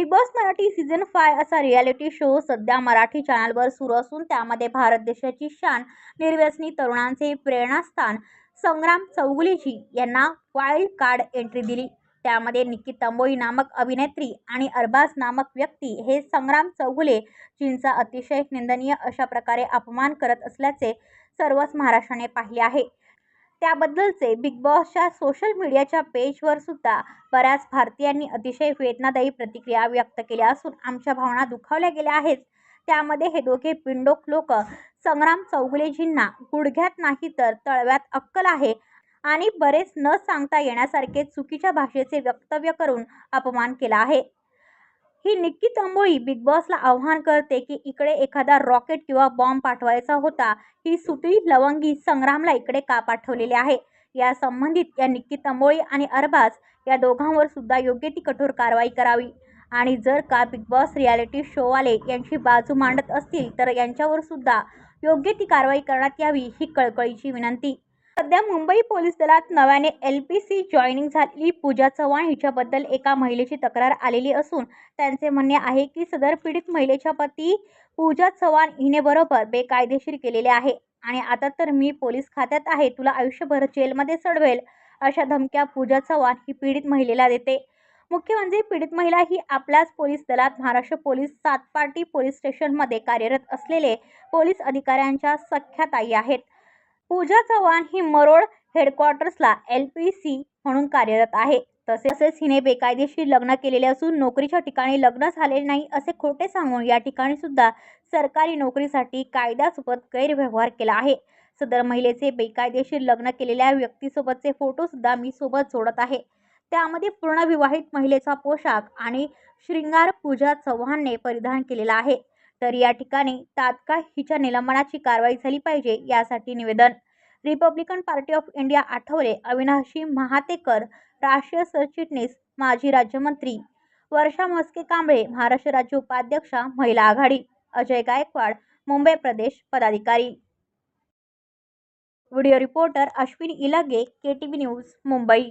Bigg Boss Marathi season five असा reality show सध्या मराठी चॅनलवर सुरू असून त्यामध्ये भारत देशाची शान निर्व्यसनी तरुणांचे प्रेरणास्थान संग्राम चौगुलेजी यांना वाईल्ड कार्ड एंट्री दिली. त्यामध्ये निक्की तंबोई नामक अभिनेत्री आणि अरबाज नामक व्यक्ती हे संग्राम चौगुले चौगुलेजींचा अतिशय निंदनीय अशा प्रकारे अपमान करत असल्याचे सर्वच महाराष्ट्राने पाहिले आहे. त्याबद्दलचे बिग बॉसच्या सोशल मीडियाच्या पेजवर सुद्धा बऱ्याच भारतीयांनी अतिशय वेदनादायी प्रतिक्रिया व्यक्त केल्या असून आमच्या भावना दुखावल्या गेल्या आहेत. त्यामध्ये हे दोघे पिंडोक लोक संग्राम चौगुलेजींना गुडघ्यात नाही तर तळव्यात अक्कल आहे आणि बरेच न सांगता येण्यासारखे चुकीच्या भाषेचे वक्तव्य करून अपमान केला आहे. ही निक्की तंबोळी बिग बॉसला आव्हान करते की इकडे एखादा रॉकेट किंवा बॉम्ब पाठवायचा होता ही सुतळी लवंगी संग्रामला इकडे का पाठवलेले आहे? या संबंधित या निक्की तंबोळी आणि अरबाज या दोघांवर सुद्धा योग्य ती कठोर कारवाई करावी. आणि जर का बिग बॉस रियालिटी शोवाले यांची बाजू मांडत असतील तर यांच्यावर सुद्धा योग्य ती कारवाई करण्यात यावी ही कळकळीची विनंती. सध्या मुंबई पोलीस दलात नव्याने एल पी सी जॉईनिंग झालेली पूजा चव्हाण हिच्याबद्दल एका महिलेची तक्रार आलेली असून त्यांचे म्हणणे आहे की सदर पीडित महिलेच्या पती पूजा चव्हाण हिने बरोबर बेकायदेशीर केलेले आहे. आणि आता तर मी पोलीस खात्यात आहे. तुला आयुष्यभर जेलमध्ये चढवेल अशा धमक्या पूजा चव्हाण ही पीडित महिलेला देते. मुख्य म्हणजे पीडित महिला ही आपल्याच पोलीस दलात महाराष्ट्र पोलीस सातपाटी पोलीस स्टेशनमध्ये कार्यरत असलेले पोलीस अधिकाऱ्यांच्या सख्या ताई आहेत. पूजा चव्हाण ही मरोड हेडक्वार्टर्सला एल पी सी म्हणून कार्यरत आहे. तसेच हिने बेकायदेशीर लग्न केलेले असून नोकरीच्या ठिकाणी लग्न झालेले नाही असे खोटे सांगून या ठिकाणी सुद्धा सरकारी नोकरीसाठी कायद्यासोबत गैरव्यवहार केला आहे. सदर महिलेचे बेकायदेशीर लग्न केलेल्या व्यक्तीसोबतचे फोटो सुद्धा मी सोबत जोडत आहे. त्यामध्ये पूर्ण विवाहित महिलेचा पोशाख आणि श्रृंगार पूजा चव्हाणने परिधान केलेला आहे. तर या ठिकाणी तात्काळ हिच्या निलंबनाची कारवाई झाली पाहिजे यासाठी निवेदन. Republican Party of India Athawale Avinashi Mahatekar राष्ट्रीय सरचिटणीस माजी राज्यमंत्री वर्षा म्हस्के कांबळे महाराष्ट्र राज्य उपाध्यक्षा महिला आघाडी अजय गायकवाड मुंबई प्रदेश पदाधिकारी. Video reporter Ashwin Ilge K T V news Mumbai.